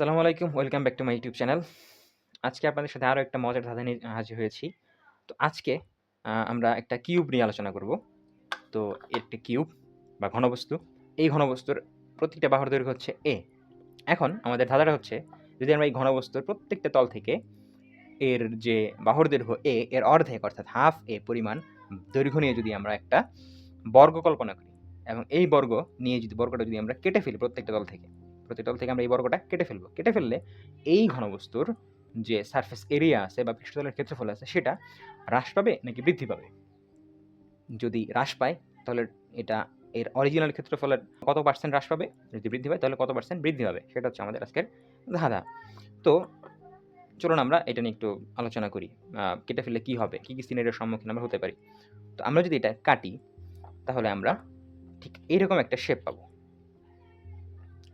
আসসালামু আলাইকুম, welcome back to my YouTube channel. আজকে আপনাদের সাথে আরও একটা মজার ধাঁধা নিয়ে হাজির হয়েছি। তো আজকে আমরা একটা কিউব নিয়ে আলোচনা করব। তো একটি কিউব বা ঘনবস্তু, এই ঘনবস্তুর প্রত্যেকটা বাহুর দৈর্ঘ্য হচ্ছে এ এখন আমাদের ধাঁধাটা হচ্ছে, যদি আমরা এই ঘনবস্তুর প্রত্যেকটা তল থেকে এর যে বাহুর দৈর্ঘ্য এ এর অর্ধেক, অর্থাৎ হাফ এ পরিমাণ দৈর্ঘ্য নিয়ে যদি আমরা একটা বর্গ কল্পনা করি, এবং এই বর্গ নিয়ে যদি, বর্গটা যদি আমরা কেটে ফেলি প্রত্যেকটা তল থেকে প্রতি তল থেকে আমরা এই বর্গটা কেটে ফেলব। কেটে ফেললে এই ঘনবস্তুর যে সারফেস এরিয়া আছে বা পৃষ্ঠতলের ক্ষেত্রফল আছে, সেটা হ্রাস পাবে নাকি বৃদ্ধি পাবে? যদি হ্রাস পায়, তাহলে এটা এর অরিজিনাল ক্ষেত্রফলের কত পার্সেন্ট হ্রাস পাবে? যদি বৃদ্ধি পায়, তাহলে কত পার্সেন্ট বৃদ্ধি পাবে? সেটা হচ্ছে আমাদের আজকের ধাঁধা। তো চলুন আমরা এটা নিয়ে একটু আলোচনা করি। কেটে ফেললে কী হবে? কী কী সিনারির সম্মুখীন আমরা হতে পারি? তো আমরা যদি এটা কাটি, তাহলে আমরা ঠিক এরকম একটা শেপ পাবো।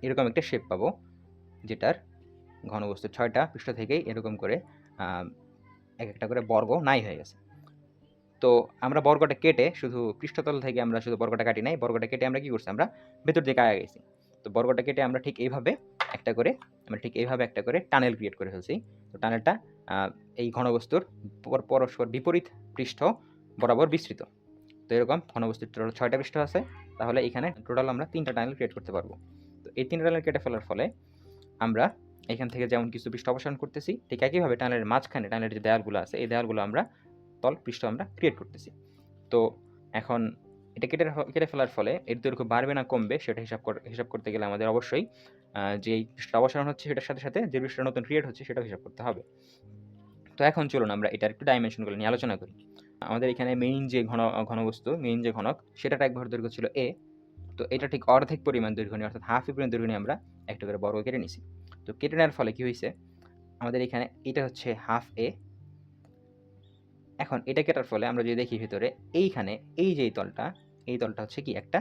এরকম একটা শেপ পাবো, যেটার ঘনবস্তু ছয়টা পৃষ্ঠ থেকেই এরকম করে এক একটা করে বর্গ নাই হয়ে গেছে। তো আমরা বর্গটা কেটে শুধু পৃষ্ঠতল থেকে আমরা শুধু বর্গটা কাটি নাই, বর্গটা কেটে আমরা কি করছি? আমরা ভেতর দিকে আগে গেছি। তো বর্গটা কেটে আমরা ঠিক এইভাবে একটা করে, আমরা ঠিক এইভাবে একটা করে টানেল ক্রিয়েট করে ফেলছি। তো টানেলটা এই ঘনবস্তুর পর- পরস্পর বিপরীত পৃষ্ঠ বরাবর বিস্তৃত। তো এরকম ঘনবস্তুর টোটাল ছয়টা পৃষ্ঠ আছে, তাহলে এখানে টোটাল আমরা তিনটা টানেল ক্রিয়েট করতে পারব। এই তিনটা টানেল কেটে ফেলার ফলে আমরা এখান থেকে যেমন কিছু পৃষ্ঠ অপসারণ করতেছি ঠিক একইভাবে টানেলের মাঝখানে টানেলের যে দেয়ালগুলো আছে এই দেয়ালগুলো আমরা তল পৃষ্ঠ আমরা ক্রিয়েট করতেছি। তো এখন এটা কেটে কেটে ফেলার ফলে এর দৈর্ঘ্য বাড়বে না কমবে সেটা হিসাব হিসাব করতে গেলে আমাদের অবশ্যই আহ, যে এই পৃষ্ঠটা অপসারণ হচ্ছে সেটার সাথে সাথে যে পৃষ্ঠটা নতুন ক্রিয়েট হচ্ছে সেটাও হিসাব করতে হবে। তো এখন চলুন আমরা এটার একটু ডাইমেনশনগুলো নিয়ে আলোচনা করি। আমাদের এখানে মেইন যে ঘন ঘনবস্তু মেইন যে ঘনক সেটার এক ভর দৈর্ঘ্য ছিল এ তো এটা ঠিক অর্ধেক পরিমাণ দৈর্ঘ্য নিয়ে, অর্থাৎ হাফ পরিমাণ দৈর্ঘ্য নিয়ে আমরা একটা করে বর্গ কেটে নিছি। তো কেটে নেওয়ার ফলে কি হয়েছে আমাদের এখানে এটা হচ্ছে হাফ এ এখন এটা কেটার ফলে আমরা যদি দেখি ভিতরে, এইখানে এই যে তলটা, এই তলটা হচ্ছে কি একটা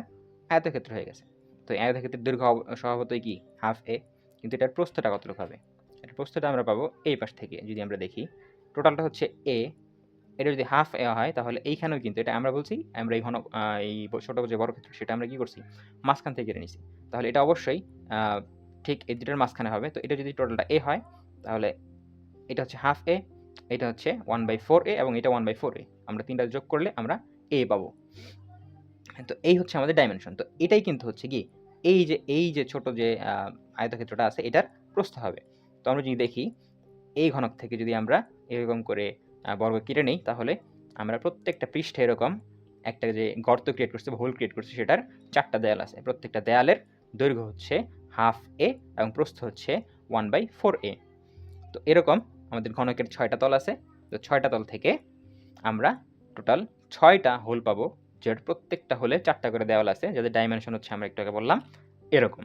আয়তক্ষেত্র হয়ে গেছে। তো এই আয়তক্ষেত্রের দৈর্ঘ্য স্বভাবতই কি? হাফ এ কিন্তু এটার প্রস্থটা কতটুকু হবে? এটার প্রস্থটা আমরা পাবো এই পাশ থেকে, যদি আমরা দেখি। টোটালটা হচ্ছে এ এটা যদি হাফ এ হয়, তাহলে এইখানেও কিন্তু এটা আমরা বলছি, আমরা এই ঘন এই ছোটো যে বড় ক্ষেত্র সেটা আমরা কী করছি? মাঝখান থেকে কেটে নিছি। তাহলে এটা অবশ্যই ঠিক এই দুটার মাঝখানে হবে। তো এটা যদি টোটালটা এ হয়, তাহলে এটা হচ্ছে হাফ এ এটা হচ্ছে ওয়ান বাই ফোর এ এবং এটা ওয়ান বাই ফোর এ আমরা তিনটা যোগ করলে আমরা এ পাবো। তো এই হচ্ছে আমাদের ডাইমেনশন তো এটাই কিন্তু হচ্ছে কি, এই যে এই যে ছোট যে আয়তক্ষেত্রটা আছে, এটার প্রস্থ হবে। তো আমরা যদি দেখি এই ঘনক থেকে যদি আমরা এরকম করে বর্গ কেটে নেই, তাহলে আমরা প্রত্যেকটা পৃষ্ঠে এরকম একটা যে গর্ত ক্রিয়েট করছে বা হোল ক্রিয়েট করছে, সেটার চারটা দেয়াল আছে। প্রত্যেকটা দেয়ালের দৈর্ঘ্য হচ্ছে হাফ এ এবং প্রস্থ হচ্ছে ওয়ান বাই ফোর এ তো এরকম আমাদের ঘনকের ছয়টা তল আছে। তো ছয়টা তল থেকে আমরা টোটাল ছয়টা হোল পাবো যেটার প্রত্যেকটা হলে চারটা করে দেওয়াল আছে, যাদের ডাইমেনশন হচ্ছে আমরা একটু আগে বললাম, এরকম।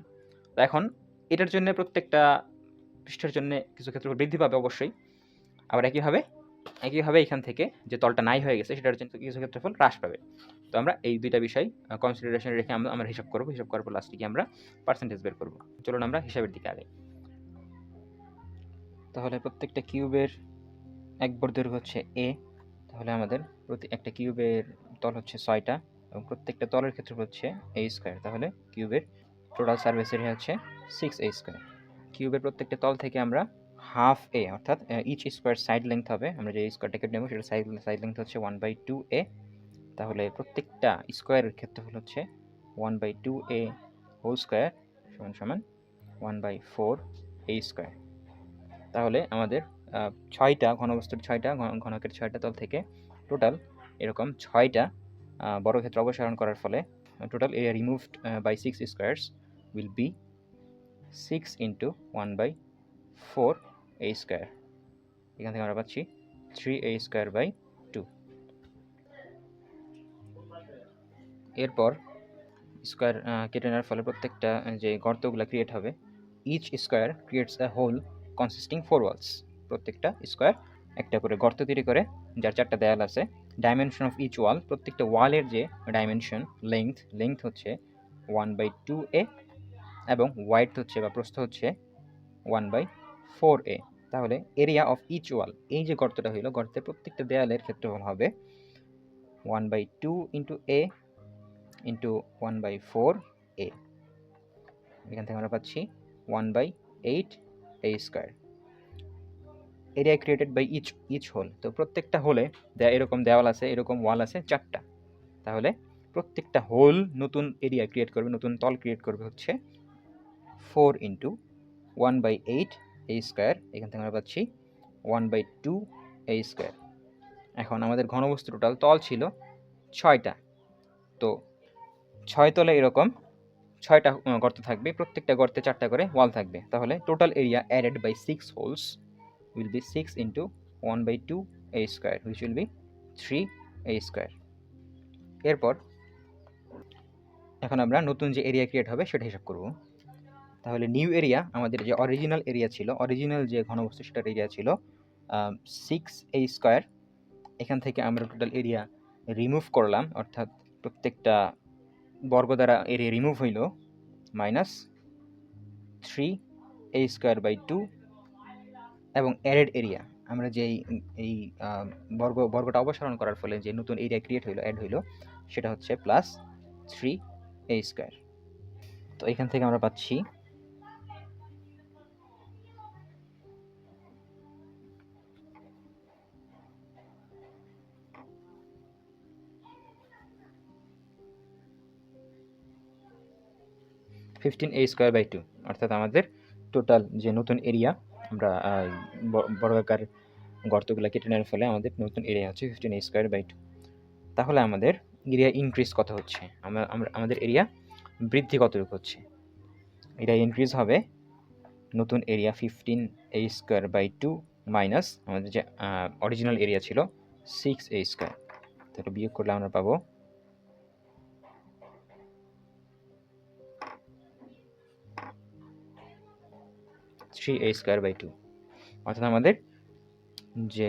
তো এখন এটার জন্য প্রত্যেকটা পৃষ্ঠের জন্য কিছু ক্ষেত্রে বৃদ্ধি পাবে অবশ্যই। আবার একইভাবে একইভাবে এখান থেকে যে তলটা নাই হয়ে গেছে, সেটার জন্য কিছু ক্ষেত্রফল হ্রাস পাবে। তো আমরা এই দুইটা বিষয় কনসিডারেশন রেখে আমরা হিসাব করব, হিসাব করার পর লাস্টে গিয়ে আমরা পার্সেন্টেজ বের করব। চলুন আমরা হিসাবের দিকে আগে তাহলে প্রত্যেকটা কিউবের এক বর দৈর্ঘ্য হচ্ছে এ তাহলে আমাদের প্রতি, একটা কিউবের তল হচ্ছে ছয়টা এবং প্রত্যেকটা তলের ক্ষেত্রে হচ্ছে এ স্কোয়ার তাহলে কিউবের টোটাল সার্ভিস এরিয়া হচ্ছে সিক্স এ স্কোয়ার কিউবের প্রত্যেকটা তল থেকে আমরা হাফ এ অর্থাৎ ইচ স্কোয়ার সাইড লেংথ হবে। আমরা যে স্কোয়ারটা কেটে নেব, সেটা সাইড সাইড লেংথ হচ্ছে ওয়ান বাই টু এ তাহলে প্রত্যেকটা স্কোয়ারের ক্ষেত্রফল হচ্ছে one by two a whole square সমান সমান one by four a square তাহলে আমাদের ছয়টা ঘনবস্তুর ছয়টা ঘন- ঘনকের ছয়টা তল থেকে টোটাল এরকম ছয়টা বর্গক্ষেত্র অপসারণ করার ফলে total area removed by six squares will be six into one by four a square এখান থেকে আমরা পাচ্ছি three a square by two এরপর স্কোয়ার কেটে নেওয়ার ফলে প্রত্যেকটা যে গর্তগুলো ক্রিয়েট হবে each square creates a hole consisting four walls প্রত্যেকটা স্কোয়ার একটা করে গর্ত তৈরি করে, যার চারটা দেয়াল আছে ডাইমেনশন অফ ইচ ওয়াল প্রত্যেকটা ওয়ালের যে ডাইমেনশন লেংথ লেংথ হচ্ছে ওয়ান বাই টু এ এবং ওয়াইড হচ্ছে বা প্রস্থ হচ্ছে ওয়ান বাই ফোর এ তাহলে এরিয়া অফ ইচ ওয়াল এই যে গর্তটা হইল, গর্তের প্রত্যেকটা দেয়ালের ক্ষেত্রফল হবে one by two into a into one by four a এখান থেকে আমরা পাচ্ছি one by eight a square area created by each each hole তো প্রত্যেকটা হোলে এরকম দেওয়াল আছে, এরকম ওয়াল আছে, চারটা। তাহলে প্রত্যেকটা হোল নতুন এরিয়া ক্রিয়েট করবে, নতুন তল ক্রিয়েট করবে হচ্ছে four into one by eight a square এখান থেকে আমরা পাচ্ছি one by two a square এখন আমাদের ঘনবস্তু টোটাল তল ছিল ছয়টা। তো ছয় তলে এরকম ছয়টা গর্ত থাকবে, প্রত্যেকটা গর্তে চারটা করে ওয়াল থাকবে। তাহলে total area added by six holes will be 6 into 1 by 2 a square, which will be 3 a square এরপর এখন আমরা নতুন যে এরিয়া ক্রিয়েট হবে সেটা হিসাব করব। তাহলে নিউ এরিয়া আমাদের যে অরিজিনাল এরিয়া ছিল অরিজিনাল যে ঘনবস্তু সেটার এরিয়া ছিল সিক্স এ স্কোয়ার এখান থেকে আমরা টোটাল এরিয়া রিমুভ করলাম, অর্থাৎ প্রত্যেকটা বর্গ দ্বারা এরিয়া রিমুভ হইল minus three A square by two এবং অ্যারেড এরিয়া আমরা যেই এই বর্গ, বর্গটা অপসারণ করার ফলে যে নতুন এরিয়া ক্রিয়েট হইল অ্যাড হইল, সেটা হচ্ছে প্লাস থ্রি এ স্কোয়ার তো এখান থেকে আমরা পাচ্ছি fifteen a square by two অর্থাৎ আমাদের টোটাল যে নতুন এরিয়া আমরা বর্গাকার গর্তগুলো কেটে নেওয়ার ফলে আমাদের নতুন এরিয়া হচ্ছে fifteen a square by two তাহলে আমাদের এরিয়া ইনক্রিজ কত হচ্ছে? আমরা- আমাদের এরিয়া বৃদ্ধি কতটুকু হচ্ছে? এরিয়া ইনক্রিজ হবে নতুন area fifteen a square by two minus আমাদের যে অরিজিনাল এরিয়া ছিল সিক্স এ স্কোয়ার তাহলে বিয়োগ করলে আমরা পাবো three a square by two অর্থাৎ আমাদের যে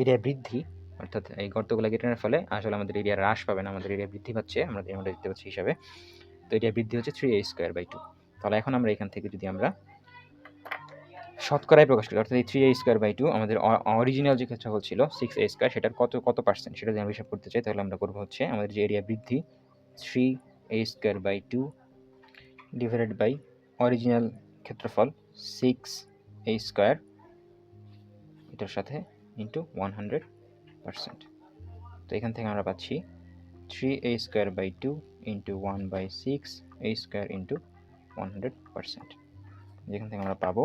এরিয়া বৃদ্ধি, অর্থাৎ এই গর্তগুলো কেটে নেওয়ার ফলে আসলে আমাদের এরিয়া হ্রাস পাবে না, আমাদের এরিয়া বৃদ্ধি পাচ্ছে, আমরা আমরা দেখতে পাচ্ছি হিসাবে। তো এরিয়া বৃদ্ধি হচ্ছে three a square by two তাহলে এখন আমরা এখান থেকে যদি আমরা শতকরায় প্রকাশ করি, অর্থাৎ এই three a square by two আমাদের অরিজিনাল যে ক্ষেত্রফল ছিল সিক্স এ স্কোয়ার সেটার কত কত পার্সেন্ট সেটা যদি আমরা হিসাব করতে চাই, তাহলে আমরা করব হচ্ছে আমাদের যে এরিয়া বৃদ্ধি three a square by two divided by original ক্ষেত্রফল সিক্স এ স্কোয়ার এটার সাথে ইন্টু ওয়ান হান্ড্রেড পার্সেন্ট তো এখান থেকে আমরা পাচ্ছি three a square by two into one by six a square into one hundred percent যেখান থেকে আমরা পাবো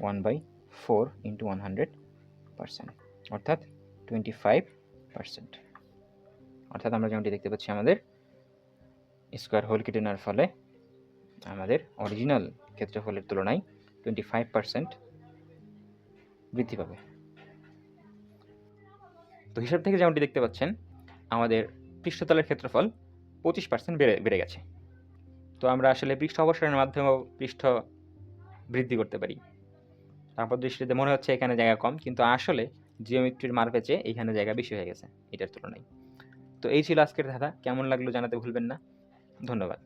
one by four into one hundred percent অর্থাৎ টোয়েন্টি ফাইভ পার্সেন্ট অর্থাৎ আমরা যেমনটি দেখতে পাচ্ছি আমাদের স্কোয়ার হোল কেটে নেওয়ার ফলে আমাদের অরিজিনাল ক্ষেত্রফলের তুলনায় টোয়েন্টি ফাইভ পার্সেন্ট বৃদ্ধি পাবে। তো হিসাব থেকে যেমনটি দেখতে পাচ্ছেন, আমাদের পৃষ্ঠতলের ক্ষেত্রফল পঁচিশ পার্সেন্ট বেড়ে বেড়ে গেছে। তো আমরা আসলে পৃষ্ঠ অবসরের মাধ্যমেও পৃষ্ঠ বৃদ্ধি করতে পারি। তারপর দৃষ্টিতে মনে হচ্ছে এখানে জায়গা কম, কিন্তু আসলে জিওমেট্রির মারপেচে এইখানে জায়গা বেশি হয়ে গেছে, এটার তুলনায়। তো এই ছিল আজকের ধাঁধা, কেমন লাগল জানাতে ভুলবেন না। ধন্যবাদ।